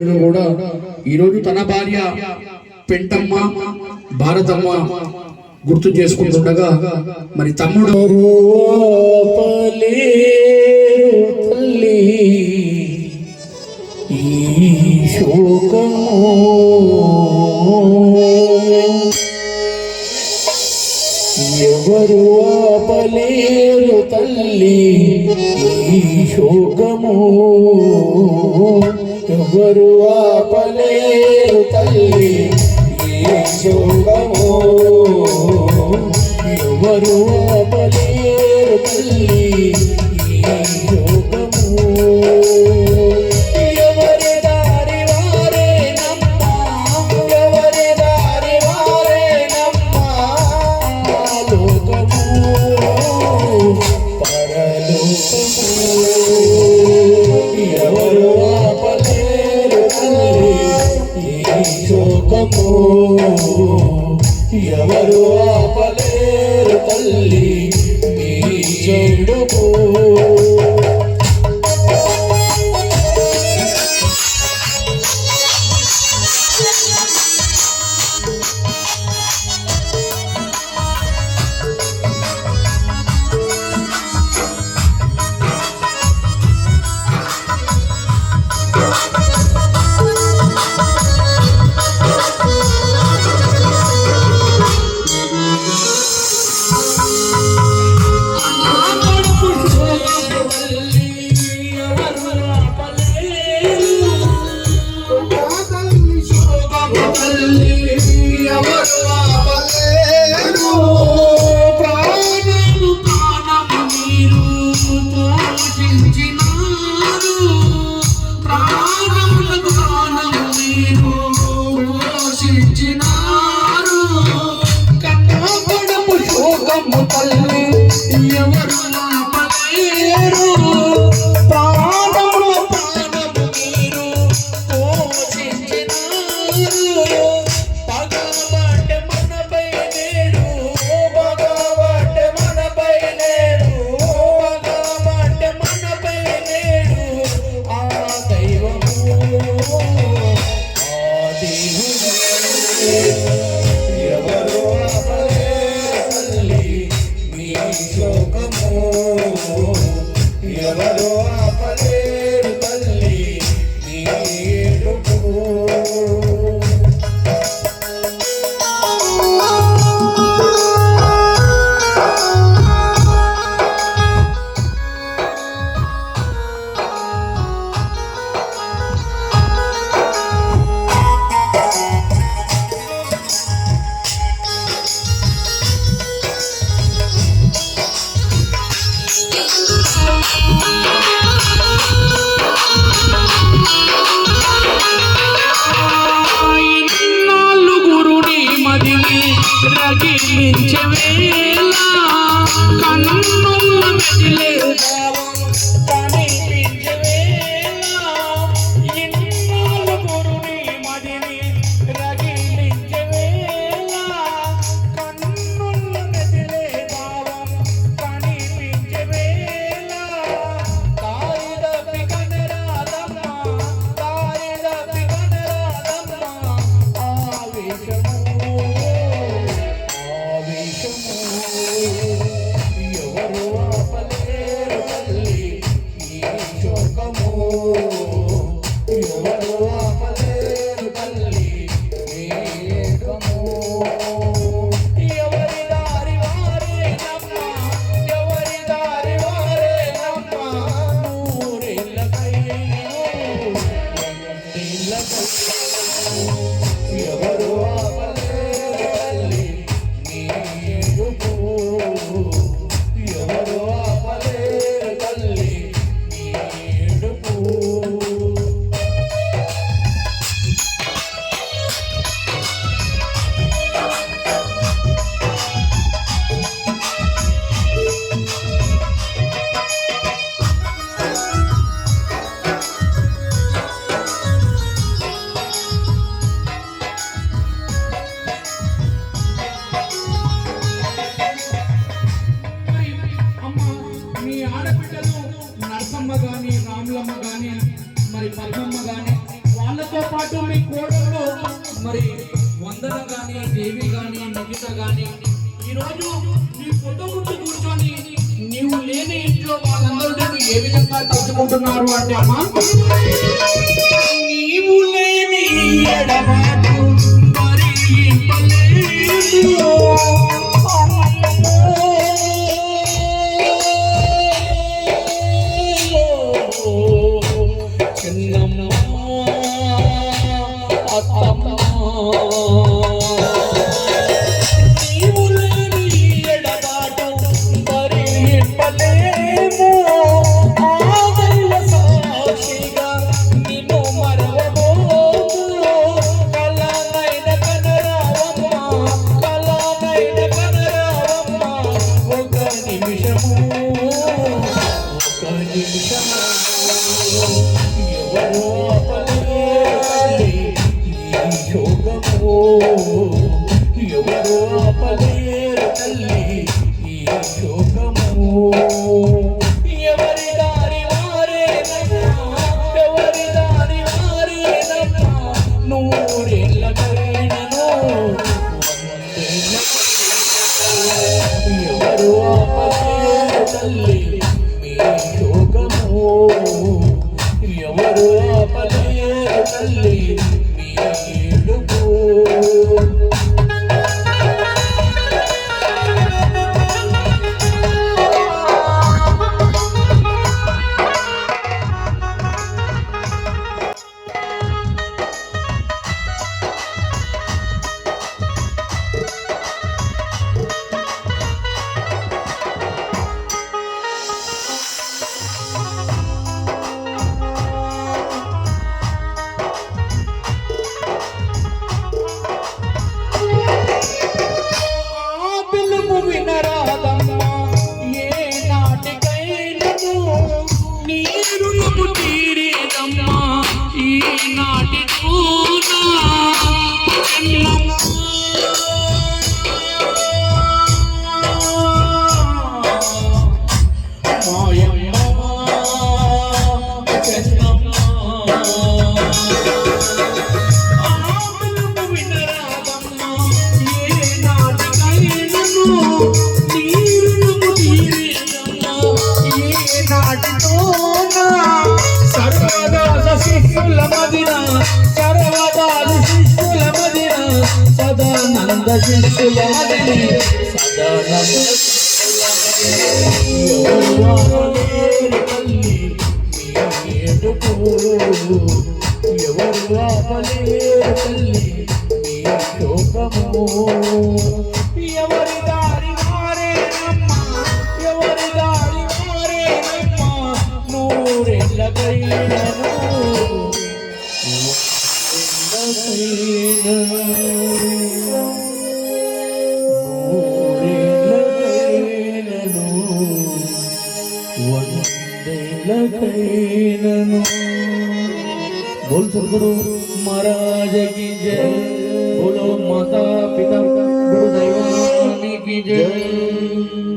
కూడా ఈరోజు తన భార్య పెంటమ్మ భారతమ్మ గుర్తు చేసుకుంటుండగా మరి తమ్ముడు ఎవరు ఆపలేరు తల్లి ఈ శోకము గురువ పలేరు తల్లి ఏ శోభము ఎవరు ఎవరు ఆపలేరు తల్లి. మీ చెడుపు గాని గాని ఈరోజు నీ ఫోటో ముందు కూర్చొని నీవు లేని ఇంట్లో వాళ్ళందరూ నిన్ను ఏ విధంగా తలుచుకుంటున్నారు అంటే అమ్మా? నీవు లేని ఎడబాటు మరి ఎవరు ఎవరో ఆపలేరు తల్లి ఈ యోగము. ఆపలేరు తల్లి సదానంద శిష్యుల మదిని సదానంద ఎవరు ఆపలేరు తల్లి మీ ఏడుపు ఎవరు ఆపలేరు శోకము ఎవరి దారి ఎవరి దారి કહીનનો બોલ સદગુરુ મહારાજ કી જય બોલો માતા પિતા ગુરુદેવાની કી જય